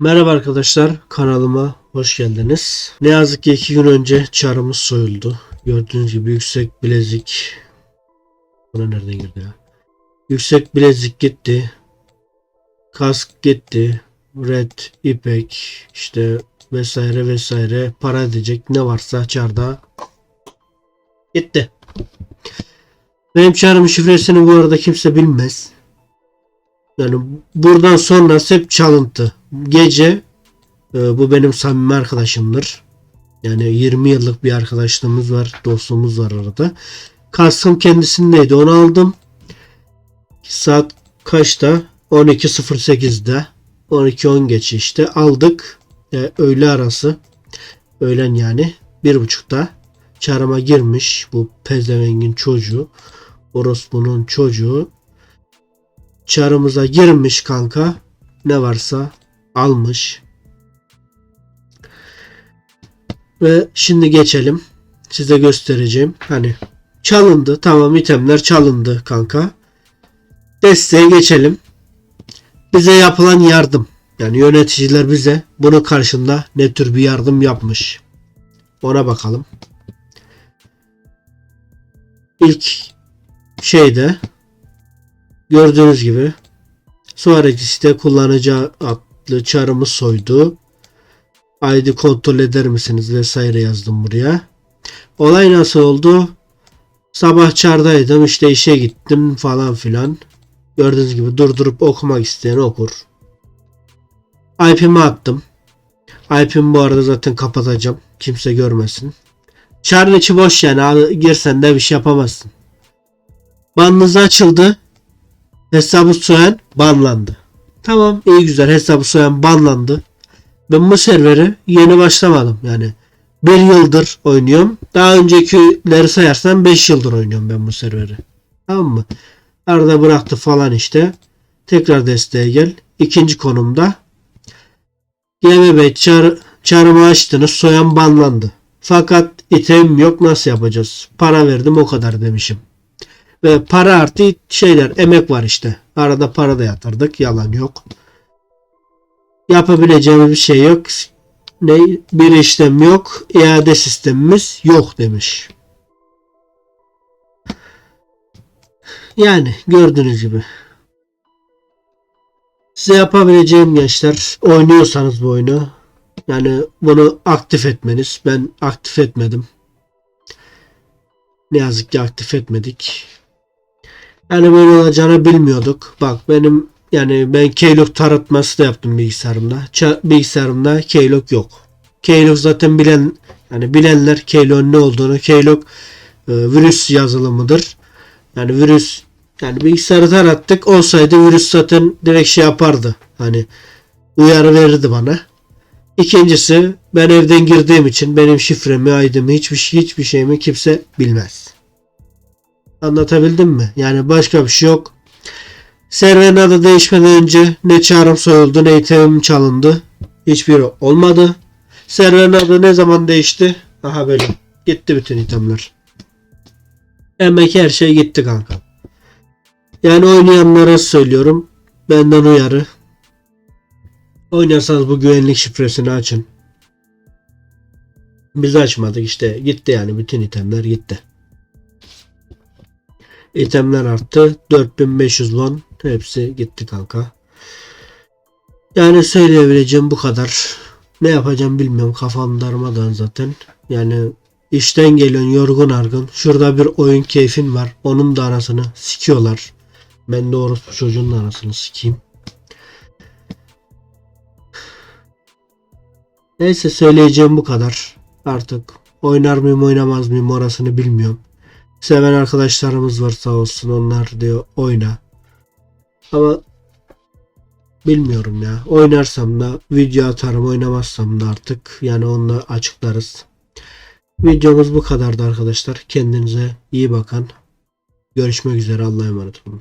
Merhaba arkadaşlar kanalıma hoş geldiniz. Ne yazık ki iki gün önce çarımız soyuldu. Gördüğünüz gibi yüksek bilezik. Buna nereden girdi ya? Yüksek bilezik gitti. Kask gitti. Red, ipek işte vesaire vesaire para edecek ne varsa çarda gitti. Benim çarımın şifresini bu arada kimse bilmez. Yani buradan sonra hep çalıntı. Gece e, bu benim samimi arkadaşımdır. Yani 20 yıllık bir arkadaşlığımız var, dostluğumuz var arada. Kaskım kendisindeydi. Onu aldım. Saat kaçta? 12.08'de. 12.10 geç işte aldık. E, öğle arası. Öğlen yani. Bir buçukta. Çarıma girmiş bu pezevengin çocuğu. Orospu'nun çocuğu çarımıza girmiş kanka. Ne varsa almış. Ve şimdi geçelim. Size göstereceğim. Hani çalındı. Tamam itemler çalındı kanka. Desteğe geçelim. Bize yapılan yardım. Yani yöneticiler bize bunun karşında ne tür bir yardım yapmış. Ona bakalım. İlk şeyde Gördüğünüz gibi Suarez'de kullanıcı adlı çarımı soydu. ID kontrol eder misiniz vesaire yazdım buraya. Olay nasıl oldu? Sabah çardaydım işte işe gittim falan filan. Gördüğünüz gibi durdurup okumak isteyen okur. IP'mi attım. IP'mi bu arada zaten kapatacağım. Kimse görmesin. Çarın içi boş yani. Girsen de bir şey yapamazsın. Bandınız açıldı. Hesabı soyan banlandı. Tamam iyi güzel hesabı soyan banlandı. Ben bu serveri yeni başlamadım yani. Bir yıldır oynuyorum. Daha öncekileri sayarsan 5 yıldır oynuyorum ben bu serveri. Tamam mı? Arada bıraktı falan işte. Tekrar desteğe gel. İkinci konumda. GMB çar, çarımı açtınız soyan banlandı. Fakat item yok nasıl yapacağız? Para verdim o kadar demişim. Ve para artı şeyler emek var işte. Arada para da yatırdık. Yalan yok. Yapabileceğimiz bir şey yok. Ne? Bir işlem yok. İade sistemimiz yok demiş. Yani gördüğünüz gibi. Size yapabileceğim gençler oynuyorsanız bu oyunu yani bunu aktif etmeniz. Ben aktif etmedim. Ne yazık ki aktif etmedik. Yani böyle olacağını bilmiyorduk. Bak benim yani ben keylog taratması da yaptım bilgisayarımda. Ça- bilgisayarımda keylog yok. Keylog zaten bilen yani bilenler keylog'un ne olduğunu keylog e, virüs yazılımıdır. Yani virüs yani bilgisayarı tarattık olsaydı virüs zaten direkt şey yapardı. Hani uyarı verirdi bana. İkincisi ben evden girdiğim için benim şifremi, aydımı hiçbir şey hiçbir şeyimi kimse bilmez. Anlatabildim mi? Yani başka bir şey yok. Serverin adı değişmeden önce ne çağrım soyuldu ne itemim çalındı. Hiçbiri olmadı. Serverin adı ne zaman değişti? Aha böyle. Gitti bütün itemler. Emek her şey gitti kanka. Yani oynayanlara söylüyorum. Benden uyarı. Oynuyorsanız bu güvenlik şifresini açın. Biz açmadık işte. Gitti yani bütün itemler gitti. İtemler arttı. 4500 won. Hepsi gitti kanka. Yani söyleyebileceğim bu kadar. Ne yapacağım bilmiyorum. Kafam darmadan zaten. Yani işten geliyorsun yorgun argın. Şurada bir oyun keyfin var. Onun da arasını sikiyorlar. Ben de orospu çocuğun da arasını sikeyim. Neyse söyleyeceğim bu kadar. Artık oynar mıyım oynamaz mıyım orasını bilmiyorum. Seven arkadaşlarımız var sağ olsun onlar diyor oyna. Ama bilmiyorum ya. Oynarsam da video atarım oynamazsam da artık yani onu açıklarız. Videomuz bu kadardı arkadaşlar. Kendinize iyi bakın. Görüşmek üzere. Allah'a emanet olun.